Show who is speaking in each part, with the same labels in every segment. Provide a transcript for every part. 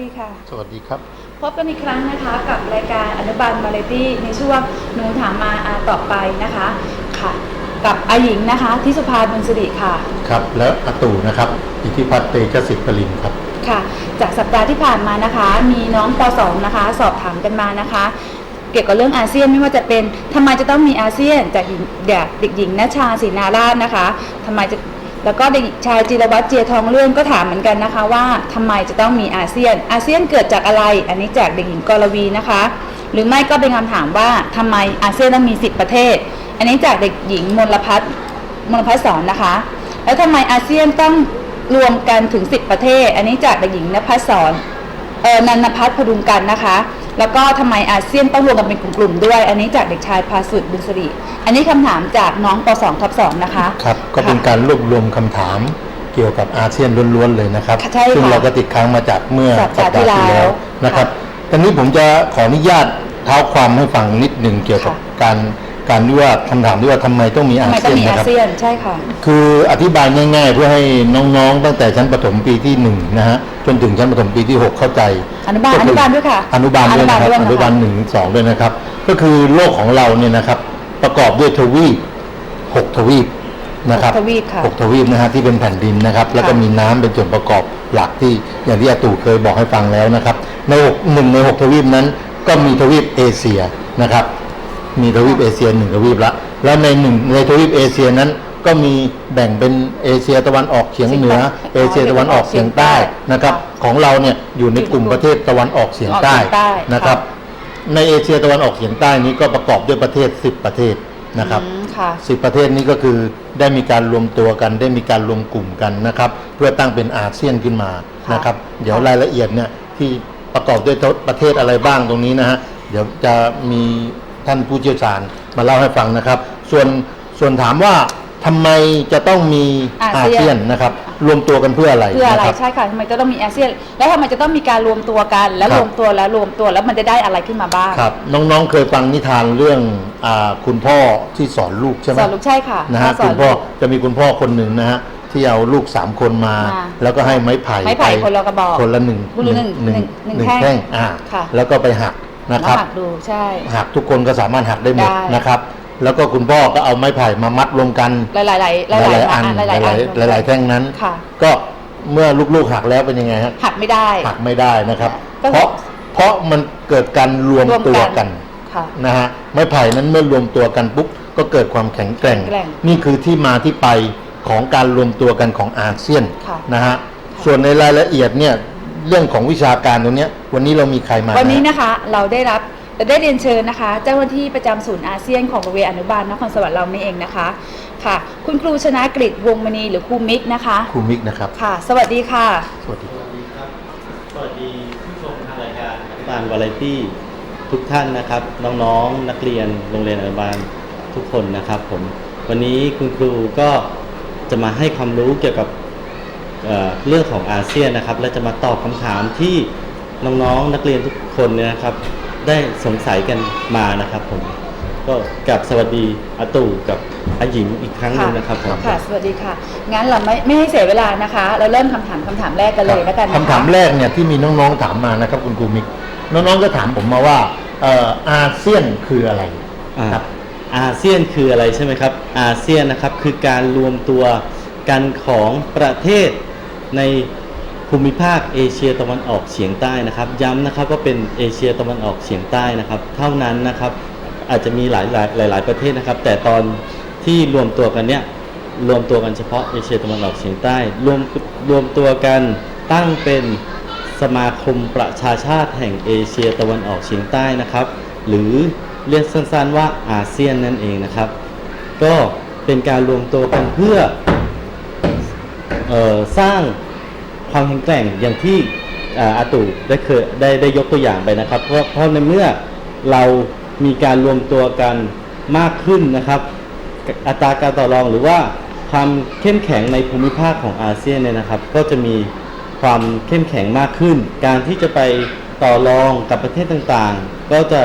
Speaker 1: ดีค่ะ
Speaker 2: สวัสดีครับ
Speaker 1: พบกันอีกครั้งนะคะกับรายการอนุบาลวาไรตี้ในช่วงหนูถามมาอาต่อไปนะคะค่ะ กับอาหญิงนะคะทิสุภาบุญสิริค่ะ
Speaker 2: ครับ และอาตู่นะครับ อิทธิพัฒน์เตชะสิทธิ์ปรินครับ
Speaker 1: ค่ะ จากสัปดาห์ที่ผ่านมานะคะ มีน้องป .2 นะคะ สอบถามกันมานะคะ เกี่ยวกับเรื่องอาเซียนไม่ว่าจะเป็นทำไมจะต้องมีอาเซียนจากหญิงเด็กหญิงนชาศรีนาราชนะคะทำไมจะ แล้วก็เด็กชายจิรวัตรเจียทองเลื่อนก็ถามเหมือนกันนะคะว่าทำไมจะต้องมีอาเซียน อาเซียนเกิดจากอะไร อันนี้จากเด็กหญิงกรวีนะคะ หรือไม่ก็เป็นคำถามว่าทำไมอาเซียนต้องมี 10 ประเทศ อันนี้จากเด็กหญิงมลพัฒน์มลพัฒน์สอนนะคะ แล้วทำไมอาเซียนต้องรวมกันถึง 10 ประเทศ อันนี้จากเด็กหญิงนภัสสอนเออนันพัฒน์พดุงกันนะคะ แล้วก็ทำไมอาเซียนต้องรวมกันเป็นกลุ่มๆด้วย อันนี้จากเด็กชายพาสุดบุญสริอันนี้คำถามจากน้องป .2 ทับ2นะคะ
Speaker 2: ครับ ก็เป็นการรวบรวมคำถามเกี่ยวกับอาเซียนล้วนๆเลยนะครับ
Speaker 1: ใช่ค่ะ
Speaker 2: ซึ่งเราก็ติดค้างมาจากเมื่อ
Speaker 1: สัปดาห์ที่แล้ว
Speaker 2: นะครับ
Speaker 1: ค่ะ
Speaker 2: ตอนนี้ผมจะขออนุญาตเท้าความให้ฟังนิดหนึ่งเกี่ยวกับ
Speaker 1: ค่ะ
Speaker 2: การการที่ว่าคำถามที่ว่าทำไมต้องมี
Speaker 1: ทำ
Speaker 2: อา
Speaker 1: ไมต้
Speaker 2: เซี
Speaker 1: อง
Speaker 2: ยน
Speaker 1: มี
Speaker 2: นะ
Speaker 1: อา
Speaker 2: ครับ
Speaker 1: เซียนใช่ค่ะ
Speaker 2: คืออธิบายง่ายๆ เพื่อให้น้องๆ ตั้งแต่ชั้นประถมปีที่หนึ่งนะฮะจนถึงชั้นประถมปีที่หกเข้าใจ
Speaker 1: อนุบาล
Speaker 2: ก็คื
Speaker 1: อนุบาลด้วยค่ะ
Speaker 2: อนุบาลด้วยนะครับ
Speaker 1: อนุบาลด้วยนะคะ
Speaker 2: อนุบาลหนึ่งสองด้วยนะครับ ก็คือโลกของเราเนี่ยนะครับ ประกอบด้วยทวีปหกทวีป นะครับ
Speaker 1: หกทวีปค่ะ
Speaker 2: หกทวีปนะฮะที่เป็นแผ่นดินนะครับ แล้วก็
Speaker 1: ค่ะ
Speaker 2: มีน้ำเป็นส่วนประกอบหลักที่อย่างที่อาตู่เคยบอกให้ฟังแล้วนะครับ ในหกหนึ่งในหกทวีปนั้น ก็มีทวีปเอเชียนะครับ มีทวีปเอเชียหนึ่งทวีปละแล้วในหนึ่งในทวีปเอเชียนั้นก็มีแบ่งเป็นเอเชียตะวันออกเฉียงเหนือ เอเชียตะวันออกเฉียงใต้นะครับ ของเราเนี่ยอยู่ในกลุ่มประเทศตะวันออกเฉียงใต้
Speaker 1: ออกเฉียงใต้
Speaker 2: นะครับ
Speaker 1: ค่
Speaker 2: ในเอเชียตะวันออกเฉียงใต้นี้ก็ประกอบด้วยประเทศ 10 ประเทศ นะครับ
Speaker 1: อืมค่ะ
Speaker 2: สิบประเทศนี้ก็คือได้มีการรวมตัวกันได้มีการรวมกลุ่มกันนะครับ เพื่อตั้งเป็นอาเซียนขึ้นมา
Speaker 1: ค่ะ
Speaker 2: นะครับ เดี๋ยว
Speaker 1: ค่ะ
Speaker 2: รายละเอียดเนี่ยที่ประกอบด้วยประเทศอะไรบ้างตรงนี้นะฮะเดี๋ยวจะมีท่านผู้เชี่ยวชาญมาเล่าให้ฟังนะครับ ส่วนส่วนถามว่าทำไมจะต้องมี
Speaker 1: อา
Speaker 2: อา
Speaker 1: เซียน
Speaker 2: เซียนนะครับ รวมตัวกันเพื่ออะไร
Speaker 1: เพื่ออะไร
Speaker 2: นะคบ
Speaker 1: ใช่ค่ะทำไมจะต้องมีอาเซียน แล้วทำไมจะต้องมีการรวมตัวกัน แล้ว
Speaker 2: ครับ
Speaker 1: รวมตัวแล้วรวมตัวแล้วมันจะได้อะไรขึ้นมาบ้าง
Speaker 2: ครับน้องๆเคยฟังนิทานเรื่องอาคุณพ่อที่สอนลูกใช่ไหม
Speaker 1: สอนลูกใช่ค่ะ
Speaker 2: นะฮะ
Speaker 1: สอ
Speaker 2: คุ
Speaker 1: น
Speaker 2: ณพ่อ
Speaker 1: ลูก
Speaker 2: จะมีคุณพ่อคนหนึ่งนะฮะที่เอาลูกสามคนมา
Speaker 1: มา
Speaker 2: แล้วก็ให้ไม้ไผ่
Speaker 1: ไม้ไผ่
Speaker 2: ป
Speaker 1: คนละกระบอก
Speaker 2: คนละหนึ่ง
Speaker 1: คนละหนึ่ง
Speaker 2: หนึ่ง
Speaker 1: หนึ่ง
Speaker 2: หนึ่ง
Speaker 1: แท่ง
Speaker 2: แท่งอ่า
Speaker 1: ค่ะ
Speaker 2: แล้วก็ไปหักนะค
Speaker 1: แล้ว
Speaker 2: รับ
Speaker 1: หักดูใช่
Speaker 2: หักทุกคนก็สามารถหักได้หมด
Speaker 1: ได้
Speaker 2: นะครับ แล้วก็คุณพ่อก็เอาไม้ไผ่มามัดรวมกัน
Speaker 1: หลายหลายหลายหลาย
Speaker 2: หลายๆอัน
Speaker 1: หลายหลาย
Speaker 2: ห
Speaker 1: อัน
Speaker 2: ลายๆหลายๆแท่งนั้น
Speaker 1: ค่ะ
Speaker 2: ก็เมื่อลูกๆหักแล้วเป็นยังไงฮะ
Speaker 1: หักไม่ได้
Speaker 2: หักไม่ได้นะครับ
Speaker 1: ก็
Speaker 2: เพราะเพราะมันเกิดการรวม
Speaker 1: รวมกัน
Speaker 2: ตัวกัน
Speaker 1: ค่ะ
Speaker 2: นะฮะไม้ไผ่นั้นเมื่อรวมตัวกันปุ๊บก็เกิดความแข็งแกร่ง
Speaker 1: แข็งแกร่ง
Speaker 2: นี่คือที่มาที่ไปของการรวมตัวกันของอาเซียน
Speaker 1: ค่ะ
Speaker 2: นะฮะส่วนในรายละเอียดเนี่ยเรื่องของวิชาการตรงเนี้ยวันนี้เรามีใครมา
Speaker 1: วันนี้ะนะคะเราได้รับ เราได้เรียนเชิญนะคะ เจ้าหน้าที่ประจำศูนย์อาเซียนของโรงเรียนอนุบาลนครสวรรค์เรานี่เองนะคะค่ะ คุณครูชนะกฤษวงศ์มณีหรือครูมิกนะคะ
Speaker 2: ครูมิกนะครับ
Speaker 1: ค่ะ สวัสดีค่ะ
Speaker 2: สวัสดี
Speaker 3: สวัสดีครับสวัสดีผู้ชมทางรายการอนุบาลวาไรตี้ทุกท่านนะครับ น้องๆ นักเรียนโรงเรียนอนุบาลทุกคนนะครับผมวันนี้คุณครูก็จะมาให้ความรู้เกี่ยวกับเอ่อเรื่องของอาเซียนนะครับ และจะมาตอบคำถามที่น้องๆนักเรียนทุกคนเนี่ยนะครับ ได้สงสัยกันมานะครับผม ก็กับสวัสดีอาตู่กับอาหญิงอีกครั้งหนึงนะครับผม
Speaker 1: ค่ะ สวัสดีค่ะ งั้นเราไม่ไม่ให้เสียเวลานะคะ เราเริ่มคำถามคำถามแรกกันเลยแล้วกันนะคะ
Speaker 2: คำถามแรกเนี่ยที่มีน้องๆถามมานะครับคุณครูมิกน้องๆก็ถามผมมาว่าเอ่ออาเซียนคืออะไร
Speaker 3: อ่า
Speaker 2: ครับ
Speaker 3: อาเซียนคืออะไรใช่ไหมครับอาเซียนนะครับคือการรวมตัวกันของประเทศใน ภูมิภาคเอเชียตะวันออกเฉียงใต้นะครับ ย้ำนะครับว่าเป็นเอเชียตะวันออกเฉียงใต้นะครับ เท่านั้นนะครับอาจจะมีหลายหลายหลายหลายประเทศนะครับ แต่ตอนที่รวมตัวกันเนี่ยรวมตัวกันเฉพาะเอเชียตะวันออกเฉียงใต้ รวมรวมตัวกันตั้งเป็นสมาคมประชาชาติแห่งเอเชียตะวันออกเฉียงใต้นะครับ หรือเรียกสั้นๆว่าอาเซียนนั่นเองนะครับ ก็เป็นการรวมตัวกันเพื่อออสร้าง ความแข็งแกร่งอย่างที่อาตุได้เคยได้ได้ยกตัวอย่างไปนะครับ เพราะเพราะในเมื่อเรามีการรวมตัวกันมากขึ้นนะครับ อัตราการต่อรองหรือว่าความเข้มแข็งในภูมิภาคของอาเซียนเนี่ยนะครับ ก็จะมีความเข้มแข็งมากขึ้น การที่จะไปต่อรองกับประเทศต่างๆ ก็จะ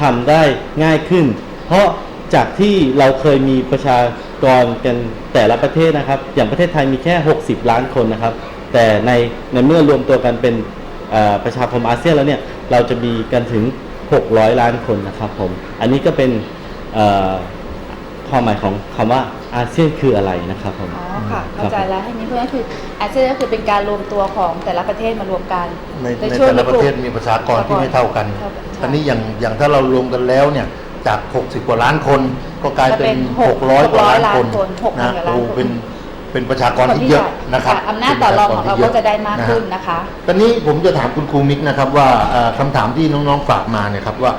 Speaker 3: ทำได้ง่ายขึ้น เพราะจากที่เราเคยมีประชากรกันแต่ละประเทศนะครับ อย่างประเทศไทยมีแค่ 60 ล้านคนนะครับ แต่ในในเมื่อรวมตัวกันเป็นเอ่อประชาคมอาเซียนแล้วเนี่ยเราจะมีกันถึง 600 ล้านคนนะครับผม อันนี้ก็เป็นเอ่อความหมายของคำว่าอาเซียนคืออะไรนะครับผม
Speaker 1: อ๋อค่ะเข้าใจแล้วทีนี้เพื่อนก็คืออาเซียนก็คือเป็นการรวมตัวของแต่ละประเทศมารวมกัน
Speaker 2: ในใน
Speaker 1: ช่วย
Speaker 2: แต่ละประเทศ
Speaker 1: กลุ่
Speaker 2: มีประชากรที่ไม่เท่ากัน
Speaker 1: เท่ากัน
Speaker 2: ตอนนี้อย่างอย่างถ้าเรารวมกันแล้วเนี่ยจาก 60 กว่าล้านคน ก็กลายเป็น
Speaker 1: จะเป็นหก
Speaker 2: 600 กว่าล้านคน
Speaker 1: หกร้อยล้านคนหกพัน
Speaker 2: นะ
Speaker 1: กว่าล้าน
Speaker 2: โอ้
Speaker 1: คน
Speaker 2: เป็น เป็นประชากรที่เยอะนะครับ
Speaker 1: อำนาจต่อรองของเราก็จะได้มากขึ้น
Speaker 2: นะฮะ
Speaker 1: นะคะ
Speaker 2: ตอนนี้ผมจะถามคุณครูมิกนะครับว่าเอ่อคำถามที่น้องๆฝากมาเนี่ยครับว่า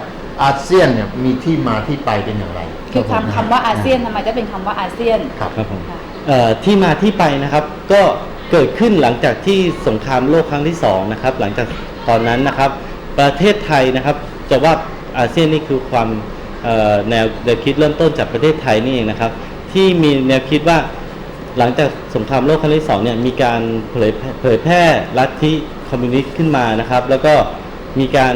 Speaker 2: อาเซียนเนี่ยมีที่มาที่ไปเป็นอย่างไร
Speaker 1: คือคำคำว่าอาเซียนทำไมจะเป็นคำว่าอาเซียน
Speaker 2: ครับ
Speaker 3: ครับผม
Speaker 1: ค่ะ
Speaker 3: เอ่อที่มาที่ไปนะครับก็เกิดขึ้นหลังจากที่สงครามโลกครั้งที่สองนะครับหลังจากตอนนั้นนะครับ ประเทศไทยนะครับจะว่าอาเซียนนี่คือความเอ่อแนวแนวคิดเริ่มต้นจากประเทศไทยนี่เองนะครับ ที่มีแนวคิดว่า หลังจากสงครามโลกครั้งที่สองเนี่ยมีการเผยแพร่เผยแพร่ลัทธิคอมมิวนิสต์ขึ้นมานะครับ แล้วก็มีการ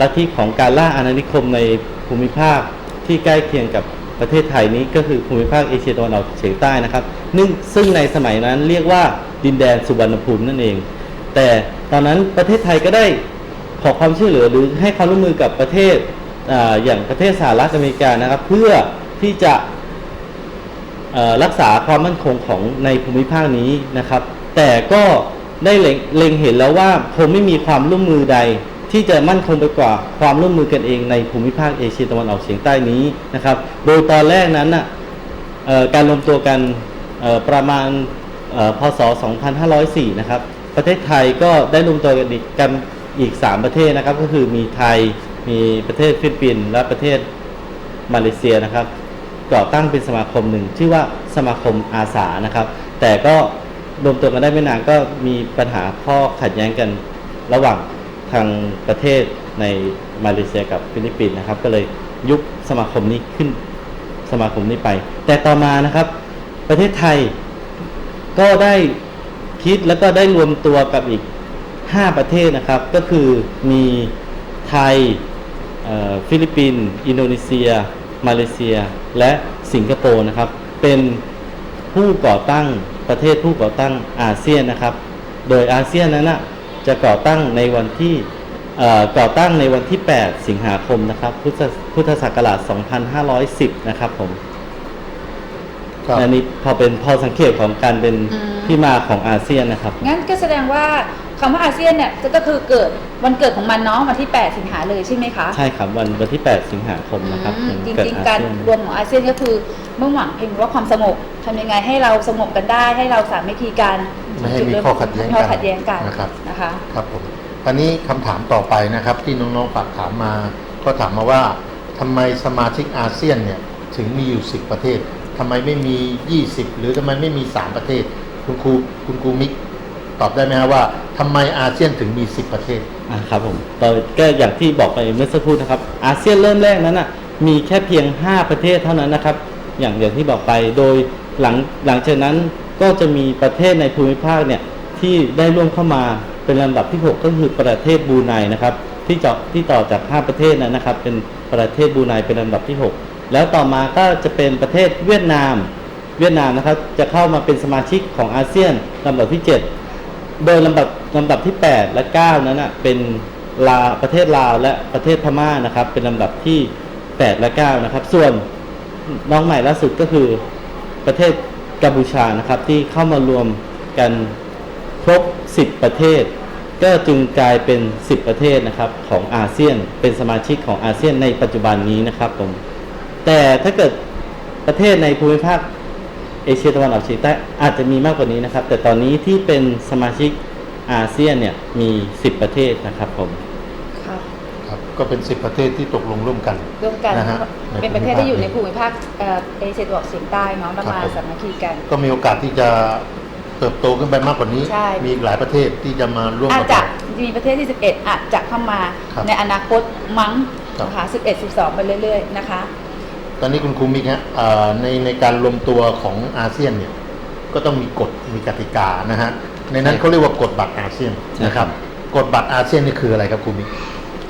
Speaker 3: ลัทธิของการล่าอาณานิคมในภูมิภาคที่ใกล้เคียงกับประเทศไทยนี้ก็คือภูมิภาคเอเชียตะวันออกเฉียงใต้นะครับนึ่งซึ่งในสมัยนั้นเรียกว่าดินแดนสุวรรณภูมินั่นเอง แต่ตอนนั้นประเทศไทยก็ได้ขอความช่วยเหลือหรือให้ความร่วมมือกับประเทศออย่างประเทศสหรัฐอเมริกานะครับ เพื่อที่จะ รักษาความมั่นคงของในภูมิภาคนี้นะครับ แต่ก็ได้เล็งเห็นแล้วว่าคงไม่มีความร่วมมือใด ที่จะมั่นคงไปกว่าความร่วมมือกันเองในภูมิภาคเอเชียตะวันออกเฉียงใต้นี้นะครับ โดยตอนแรกนั้นนะการรวมตัวกันประมาณพศ 2504 นะครับ ประเทศไทยก็ได้รวมตัวกันอีกกันอีก 3 ประเทศนะครับ ก็คือมีไทยมีประเทศฟิลิปปินส์และประเทศมาเลเซียนะครับ ก่อตั้งเป็นสมาคมหนึ่งชื่อว่าสมาคมอาสานะครับ แต่ก็รวมตัวกันได้ไม่นานก็มีปัญหาข้อขัดแย้งกันระหว่างทางประเทศในมาเลเซียกับฟิลิปปินส์นะครับ ก็เลยยุบสมาคมนี้ขึ้นสมาคมนี้ไป แต่ต่อมานะครับ ประเทศไทยก็ได้คิดแล้วก็ได้รวมตัวกับอีก 5 ประเทศนะครับ ก็คือมีไทยฟิลิปปินส์อินโดนีเซีย มาเลเซีย และสิงคโปร์นะครับ เป็นผู้ก่อตั้งประเทศผู้ก่อตั้งอาเซียนนะครับ โดยอาเซียนนั้นนะจะก่อตั้งในวันที่เอ่อก่อตั้งในวันที่ 8 สิงหาคมนะครับ พุทธพุทธศักราช 2510 นะครับผม
Speaker 2: ครับ
Speaker 3: อันนี้พอเป็นพอสังเกตของการเป็น
Speaker 1: อืม
Speaker 3: ที่มาของอาเซียนนะครับ
Speaker 1: งั้นก็แสดงว่า คำว่าอาเซียนเนี่ยก็คือเกิดวันเกิดของมันเนาะวันที่ 8 สิงหาเลยใช่ไหมคะ
Speaker 3: ใช่ครับวันวันที่ 8 สิงหาคมนะครับ
Speaker 1: อืมจ
Speaker 3: เกิด
Speaker 1: ริง
Speaker 3: อา
Speaker 1: ๆการ
Speaker 3: เซียน
Speaker 1: รวมของอาเซียนก็คือมุ่งหวังเพียงว่าความสงบทำยังไงให้เราสงบกันได้ ให้เราสามัคคีกัน
Speaker 2: ไม่ให้มีข้อขัดแย้งกัน
Speaker 1: ไม่ให้ข้อขัดแย้งกัน
Speaker 2: นะครับ
Speaker 1: นะคะ
Speaker 2: ครับผมอันนี้คำถามต่อไปนะครับ ที่น้องๆฝากถามมา ก็ถามมาว่าทำไมสมาชิกอาเซียนเนี่ยถึงมีอยู่ 10 ประเทศทำไมไม่มี 20 หรือทำไมไม่มี 3 ประเทศ คุณครูคุณครูมิกตอบได้ไหมครับว่า ทำไมอาเซียนถึงมี 10 ประเทศ
Speaker 3: อ่าครับผมตอนก็อย่างที่บอกไปเมื่อสักครู่นะครับ อาเซียนเริ่มแรกนั้นอะมีแค่เพียง 5 ประเทศเท่านั้นนะครับ อย่างอย่างที่บอกไปโดยหลังหลังจากนั้นก็จะมีประเทศในภูมิภาคเนี่ยที่ได้ร่วมเข้ามาเป็นลำดับที่ 6 ก็คือประเทศบรูไนนะครับที่เจาะที่ต่อจาก 5 ประเทศนั้นนะครับ เป็นประเทศบรูไนเป็นลำดับที่ 6 แล้วต่อมาก็จะเป็นประเทศเวียดนาม เวียดนามนะครับจะเข้ามาเป็นสมาชิกของอาเซียนลำดับที่ 7 โดยลำดับ ลำดับที่ 8 และ 9 นั้นนะเป็นลาประเทศลาวและประเทศพม่านะครับ เป็นลำดับที่ 8 และ 9 นะครับ ส่วนน้องใหม่ล่าสุดก็คือประเทศกัมพูชานะครับที่เข้ามารวมกันครบ 10 ประเทศ ก็จึงกลายเป็น 10 ประเทศนะครับของอาเซียนเป็นสมาชิกของอาเซียนในปัจจุบันนี้นะครับผมแต่ถ้าเกิดประเทศในภูมิภาคเอเชียตะวันออกเฉียงใต้อาจจะมีมากกว่านี้นะครับ แต่ตอนนี้ที่เป็นสมาชิก อาเซียนเนี่ยมี 10 ประเทศนะครับผม
Speaker 1: ค่ะ
Speaker 2: ครับก็เป็น 10 ประเทศที่ตกลงร่วมกัน
Speaker 1: ร่วมกัน
Speaker 2: นะฮะ
Speaker 1: เป็นประเทศที่อยู่ในภูมิภาคเอ่อเอเชียตะวันออกเฉียงใต้เนาะเรา
Speaker 2: ครับ
Speaker 1: มา
Speaker 2: ผม
Speaker 1: สามัคคีกัน
Speaker 2: ก็มีโอกาสที่จะเติบโตขึ้นไปมากกว่านี้
Speaker 1: ใช่
Speaker 2: มีอีกหลายประเทศที่จะมาร่วม
Speaker 1: อาจ
Speaker 2: กับ
Speaker 1: จะ
Speaker 2: เรา
Speaker 1: มีประเทศที่ 11 อาจจะเข้ามา
Speaker 2: ครับ
Speaker 1: ในอนาคตมั้ง
Speaker 2: ครับ
Speaker 1: นะคะ11 12 ไปเรื่อย ๆ นะคะ
Speaker 2: ตอนนี้คุณครูมิกฮะเอ่อในในการรวมตัวของอาเซียนเนี่ยก็ต้องมีกฎมีกติกานะฮะ ในนั้นเขาเรียกว่ากฎบัตรอาเซียน
Speaker 3: ใช่
Speaker 2: นะค
Speaker 3: ครั
Speaker 2: รับบกฎบัตรอาเซียนนี่คืออะไรครับครูมิก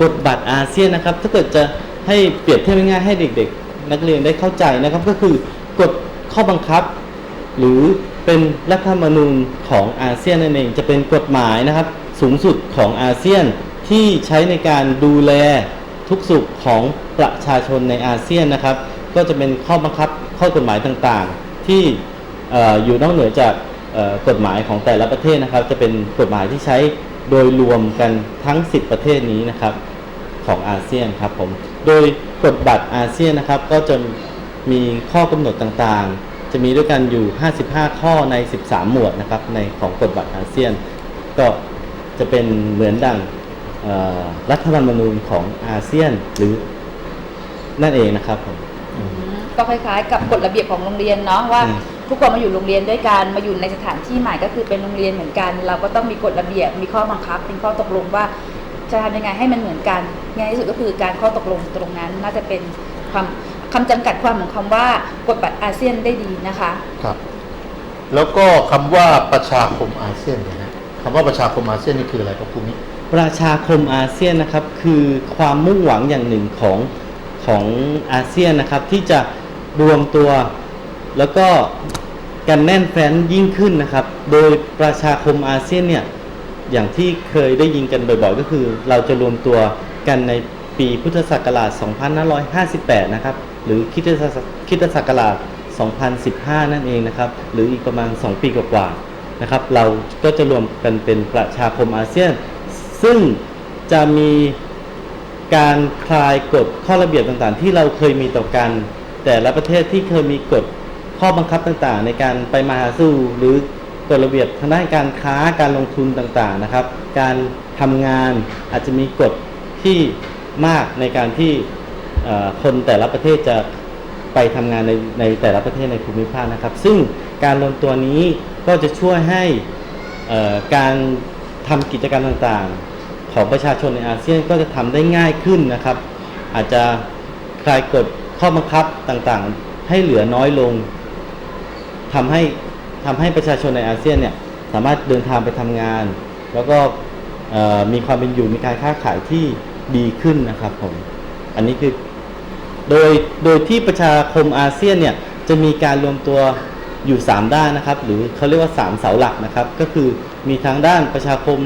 Speaker 3: กฎบัตรอาเซียนนะครับ ถ้าเกิดจะให้เปรียบเทียบง่ายๆให้เด็ก ๆ นักเรียนได้เข้าใจนะครับ ก็คือกฎข้อบังคับ หรือเป็นรัฐธรรมนูญของอาเซียนนั่นเอง จะเป็นกฎหมายนะครับ สูงสุดของอาเซียนที่ใช้ในการดูแลทุกสุขของประชาชนในอาเซียนนะครับ ก็จะเป็นข้อบังคับข้อกฎหมายต่างๆ ที่เอ่ออยู่นอกเหนือจากเอ่อ กฎหมายของแต่ละประเทศนะครับ จะเป็นกฎหมายที่ใช้โดยรวมกันทั้ง 10 ประเทศนี้นะครับของอาเซียนครับผมโดยกฎบัตรอาเซียนนะครับก็จะมีข้อกำหนดต่างๆ จะมีด้วยกันอยู่ 55 ข้อใน 13 หมวดนะครับในของกฎบัตรอาเซียน ก็จะเป็นเหมือนดังรัฐธรรมนูญของอาเซียนหรือนั่นเองนะครับผม
Speaker 1: ก็คล้ายๆ กับกฎระเบียบของโรงเรียนเนาะว่า ทุกคนมาอยู่โรงเรียนด้วยกันมาอยู่ในสถานที่ใหม่ก็คือเป็นโรงเรียนเหมือนกัน เราก็ต้องมีกฎระเบียบมีข้อบังคับ เป็นข้อตกลงว่าจะทำยังไงให้มันเหมือนกันง่ายที่สุดก็คือการข้อตกลงตรงนั้น น่าจะเป็นความคำจำกัดความของคำว่ากฎบัตรอาเซียนได้ดีนะคะ
Speaker 2: ครับ แล้วก็คำว่าประชาคมอาเซียนเนี่ยนะคำว่าประชาคมอาเซียนนี่คืออะไรครับคุณมิ
Speaker 3: ประชาคมอาเซียนนะครับคือความมุ่งหวังอย่างหนึ่งของของอาเซียนนะครับที่จะรวมตัว แล้วก็กันแน่นแฟ้นยิ่งขึ้นนะครับ โดยประชาคมอาเซียนเนี่ยอย่างที่เคยได้ยินกันบ่อยๆ ก็คือ เราจะรวมตัวกันในปีพุทธศักราช 2558 นะครับ หรือคริดศักคริดศักราช 2015 นั่นเองนะครับ หรืออีกประมาณ 2 ปีกว่าๆ นะครับ เราก็จะรวมกันเป็นประชาคมอาเซียน ซึ่งจะมีการคลายกฎข้อระเบียบต่างๆ ที่เราเคยมีต่อกัน แต่ละประเทศที่เคยมีกฎ ข้อบังคับต่างๆ ในการไปมาหาสู่หรือกฎระเบียบทางด้านการค้าการลงทุนต่างๆนะครับ การทำงานอาจจะมีกฎที่มากในการที่คนแต่ละประเทศจะไปทำงานในในแต่ละประเทศในภูมิภาคนะครับ ซึ่งการรวมตัวนี้ก็จะช่วยให้การทำกิจกรรมต่างๆ ของประชาชนในอาเซียนก็จะทำได้ง่ายขึ้นนะครับ อาจจะคลายกฎข้อบังคับต่างๆ ให้เหลือน้อยลง ทำให้ทำให้ประชาชนในอาเซียนเนี่ยสามารถเดินทางไปทำงาน แล้วก็มีความเป็นอยู่มีการค้าขายที่ดีขึ้นนะครับผมอันนี้คือโดยโดยที่ประชาคมอาเซียนเนี่ยจะมีการรวมตัวอยู่ 3 ด้านนะครับ หรือเขาเรียกว่า 3 เสาหลักนะครับ ก็คือมีทางด้านประชาคม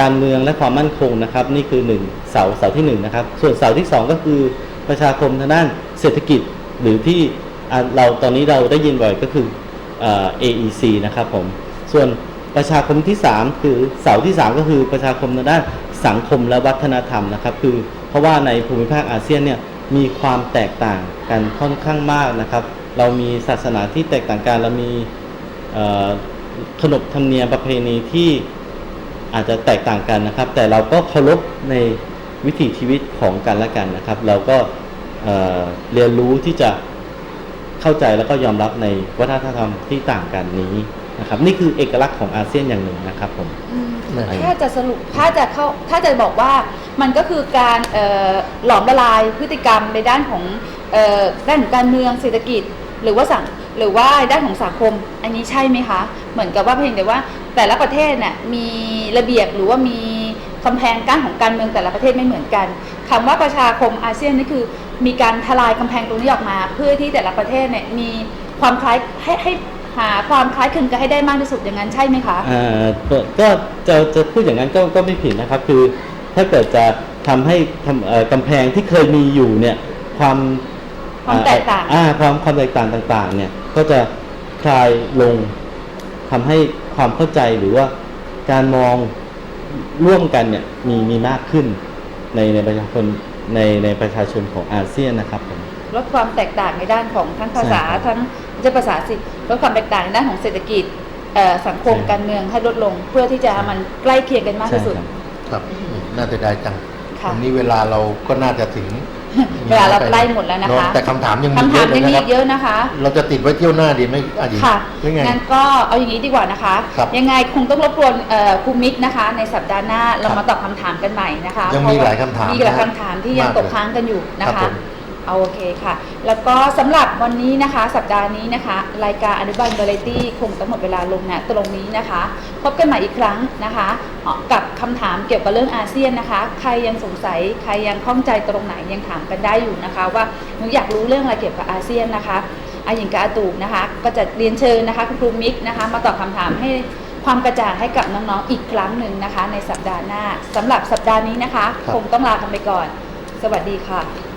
Speaker 3: การเมืองและความมั่นคงนะครับ นี่คือ 1 เสาเสาที่1นะครับส่วนเสาที่ 2 ก็คือประชาคมทางด้านเศรษฐกิจหรือที่ เราตอนนี้เราได้ยินบ่อยก็คืออ AEC นะครับผม ส่วนประชาคมที่ 3 คือเสาที่ 3 ก็คือประชาคมทางด้านสังคมและวัฒนธรรมนะครับ คือเพราะว่าในภูมิภาคอาเซียนเนี่ยมีความแตกต่างกันค่อนข้างมากนะครับ เรามีศาสนาที่แตกต่างกันเรามีขนบธรรมเนียมประเพณีที่อาจจะแตกต่างกันนะครับ แต่เราก็เคารพในวิถีชีวิตของกันและกันนะครับ เราก็เเรียนรู้ที่จะ เข้าใจแล้วก็ยอมรับในวัฒนธรรมที่ต่างกันนี้นะครับ นี่คือเอกลักษณ์ของอาเซียนอย่างหนึ่งนะครับผม
Speaker 1: อืม
Speaker 2: แม่
Speaker 1: ถ้าจะสรุปถ้าจะเข้าถ้าจะบอกว่ามันก็คือการเอ่อหลอมละลายพฤติกรรมในด้านของเอ่อด้านของการเมืองเศรษฐกิจหรือว่าสังหรือว่าด้านของสังคม อันนี้ใช่ไหมคะ เหมือนกับว่าเพียงแต่ว่าแต่ละประเทศเนี่ยมีระเบียบหรือว่ามีกำแพงกั้นของการเมืองแต่ละประเทศไม่เหมือนกันคำว่าประชาคมอาเซียนนี่คือ มีการทลายกำแพงตรงนี้ออกมา เพื่อที่แต่ละประเทศเนี่ยมีความคล้ายให้ให้หาความคล้ายคลึงกันให้ได้มากที่สุดอย่างนั้นใช่ไหมคะ
Speaker 3: อ่าก็ก็จะจะพูดอย่างนั้นก็ก็ไม่ผิดนะครับ คือถ้าเกิดจะทำให้ทำเอ่อกำแพงที่เคยมีอยู่เนี่ยความ
Speaker 1: ความแตกต่าง
Speaker 3: อ่าความความแตกต่างต่าง ๆ เนี่ยก็จะคลายลงทำให้ความเข้าใจหรือว่าการมองร่วมกันเนี่ยมีมีมากขึ้นในในประชาชน ในในประชาชนของอาเซียนนะครับผม
Speaker 1: ลดความแตกต่างในด้านของทั้งภาษา
Speaker 3: ใช่ครับ
Speaker 1: ทั้งไม่ใช่ภาษาสิลดความแตกต่างในด้านของเศรษฐกิจเอ่อสังคม
Speaker 3: ใช่
Speaker 1: การเมืองให้ลดลง เพื่อที่จะให้มันใกล้เคียงกันมากที่สุด
Speaker 3: ใช่ครับ
Speaker 2: ครับน่าจะได้จัง
Speaker 1: ค่ะ
Speaker 2: วันนี้เวลาเราก็น่าจะถึง
Speaker 1: เวลาเราใกล้หมดแล้วนะคะ
Speaker 2: เแต่คำถามยังมี
Speaker 1: คำ
Speaker 2: เย
Speaker 1: ถาม
Speaker 2: อะเล
Speaker 1: ยั
Speaker 2: ย
Speaker 1: งมี
Speaker 2: นะครั
Speaker 1: อี
Speaker 2: บ
Speaker 1: กเยอะนะคะ
Speaker 2: เราจะติดไว้เที่ยวหน้าดีไหมอดีต
Speaker 1: ค่ะ
Speaker 2: หรือไง
Speaker 1: งั้นก็เอาอย่างนี้ดีกว่านะคะ
Speaker 2: ครับ
Speaker 1: ยังไงคงต้องรบกวนเอ่อครูมิกนะคะ ในสัปดาห์หน้าเรา
Speaker 2: ครับ
Speaker 1: มาตอบคำถามกันใหม่นะคะ
Speaker 2: ยังมี
Speaker 1: เพระว่
Speaker 2: หลายคำถาม
Speaker 1: มีหลาย
Speaker 2: นะ
Speaker 1: คำถามที่ยัง
Speaker 2: มาก
Speaker 1: ตก
Speaker 2: เลย
Speaker 1: ค้างกันอยู่นะ
Speaker 2: ครั
Speaker 1: คะ
Speaker 2: บผม
Speaker 1: เอาโอเคค่ะ แล้วก็สำหรับวันนี้นะคะ สัปดาห์นี้นะคะ รายการอนุบาลวาไรตี้คงต้องหมดเวลาลงนะตรงนี้นะคะ พบกันใหม่อีกครั้งนะคะเอ่อกับคำถามเกี่ยวกับเรื่องอาเซียนนะคะ ใครยังสงสัยใครยังข้องใจตรงไหนยังถามกันได้อยู่นะคะ ว่าหนูอยากรู้เรื่องอะไรเกี่ยวกับอาเซียนนะคะอาหญิงกับอาตูนะคะ ก็จะเรียนเชิญนะคะคุณครูมิกนะคะ มาตอบคำถามให้ความกระจ่างให้กับน้องๆอีกครั้งหนึ่งนะคะ ในสัปดาห์หน้าสำหรับสัปดาห์นี้นะคะ
Speaker 2: ครับ
Speaker 1: คงต้องลากันไปก่อน สวัสดีค่ะ